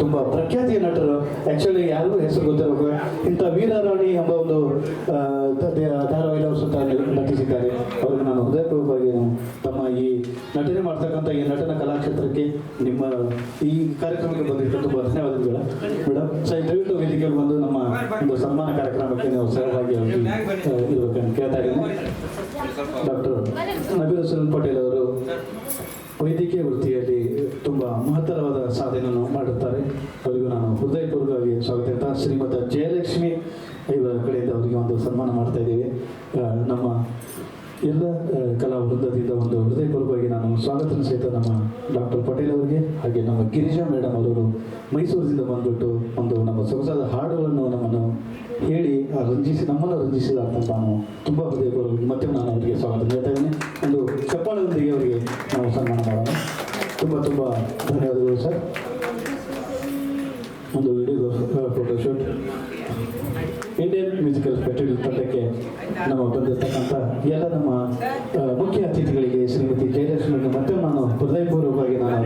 ತುಂಬಾ ಪ್ರಖ್ಯಾತಿಯ ನಟರು. ಆಕ್ಚುಲಿ ಯಾರಿಗೂ ಹೆಸರು ಗೊತ್ತಿರಬೇಕು. ಇಂಥ ವೀರರಾಣಿ ಎಂಬ ಒಂದು ಧಾರಾವಾಹಿ ಅವರು ಸುತ್ತ ನಟಿಸಿದ್ದಾರೆ. ಅವ್ರಿಗೆ ನಾನು ಹೃದಯಪೂರ್ವಕವಾಗಿ ತಮ್ಮ ಈ ನಟನೆ ಮಾಡ್ತಕ್ಕಂಥ ಈ ನಟನ ಕಲಾಕ್ಷೇತ್ರಕ್ಕೆ ನಿಮ್ಮ ಈ ಕಾರ್ಯಕ್ರಮಕ್ಕೆ ಬಂದಿದ್ದು ತುಂಬ ಧನ್ಯವಾದಗಳು. ಮೇಡಮ್ ಸರ್ ದಯವಿಟ್ಟು ವೇದಿಕೆ ಬಂದು ನಮ್ಮ ಒಂದು ಸನ್ಮಾನ ಕಾರ್ಯಕ್ರಮಕ್ಕೆ ನೀವು ಸರಳವಾಗಿ ಇರ್ಬೇಕಂತ ಕೇಳ್ತಾ ಇದ್ದೀನಿ. ಡಾಕ್ಟರ್ ನಬೀರ್ ಹುಸೇನ್ ಪಟೇಲ್ ಅವರು ವೈದ್ಯಕೀಯ ತುಂಬ ಮಹತ್ತರವಾದ ಸಾಧನೆಯನ್ನು ಮಾಡುತ್ತಾರೆ. ಅವರಿಗೂ ನಾನು ಹೃದಯಪೂರ್ವಕವಾಗಿ ಸ್ವಾಗತ ಶ್ರೀಮತ ಜಯಲಕ್ಷ್ಮಿ ಇವರ ಕಡೆಯಿಂದ ಅವರಿಗೆ ಒಂದು ಸನ್ಮಾನ ಮಾಡ್ತಾ ಇದ್ದೀವಿ. ನಮ್ಮ ಎಲ್ಲ ಕಲಾ ವೃಂದದಿಂದ ಒಂದು ಹೃದಯಪೂರ್ವಕವಾಗಿ ನಾನು ಸ್ವಾಗತ ಸಹಿತ ನಮ್ಮ ಡಾಕ್ಟರ್ ಪಟೇಲ್ ಅವರಿಗೆ, ಹಾಗೆ ನಮ್ಮ ಗಿರಿಜಾ ಮೇಡಮ್ ಅವರು ಮೈಸೂರಿನಿಂದ ಬಂದ್ಬಿಟ್ಟು ಒಂದು ನಮ್ಮ ಸೊಗಸಾದ ಹಾಡುಗಳನ್ನು ನಮ್ಮನ್ನು ಹೇಳಿ ರಂಜಿಸಿ, ನಮ್ಮನ್ನು ರಂಜಿಸಿದ ಅಂತ ನಾನು ತುಂಬ ಹೃದಯಪೂರ್ವಕ ಮತ್ತೆ ನಾನು ಅವರಿಗೆ ಸ್ವಾಗತ ಹೇಳ್ತಾ ಇದ್ದೀನಿ. ಒಂದು ಚಪ್ಪಾಳದೊಂದಿಗೆ ಅವರಿಗೆ ನಾವು ಸನ್ಮಾನ ಮಾಡೋಣ ತುಂಬ ತುಂಬ ಧನ್ಯವಾದಗಳು ಸರ್. ಒಂದು video photoshoot Indian musical festival ತಂಡಕ್ಕೆ ನಮ್ಮ ಬಂದಿರತಕ್ಕಂಥ ಎಲ್ಲ ನಮ್ಮ ಮುಖ್ಯ ಅತಿಥಿಗಳಿಗೆ ಶ್ರೀಮತಿ ಜಯಲಕ್ಷ್ಮಿ ಮತ್ತೆ ನಾನು ಹೃದಯಪೂರ್ವಕವಾಗಿ ನಾನು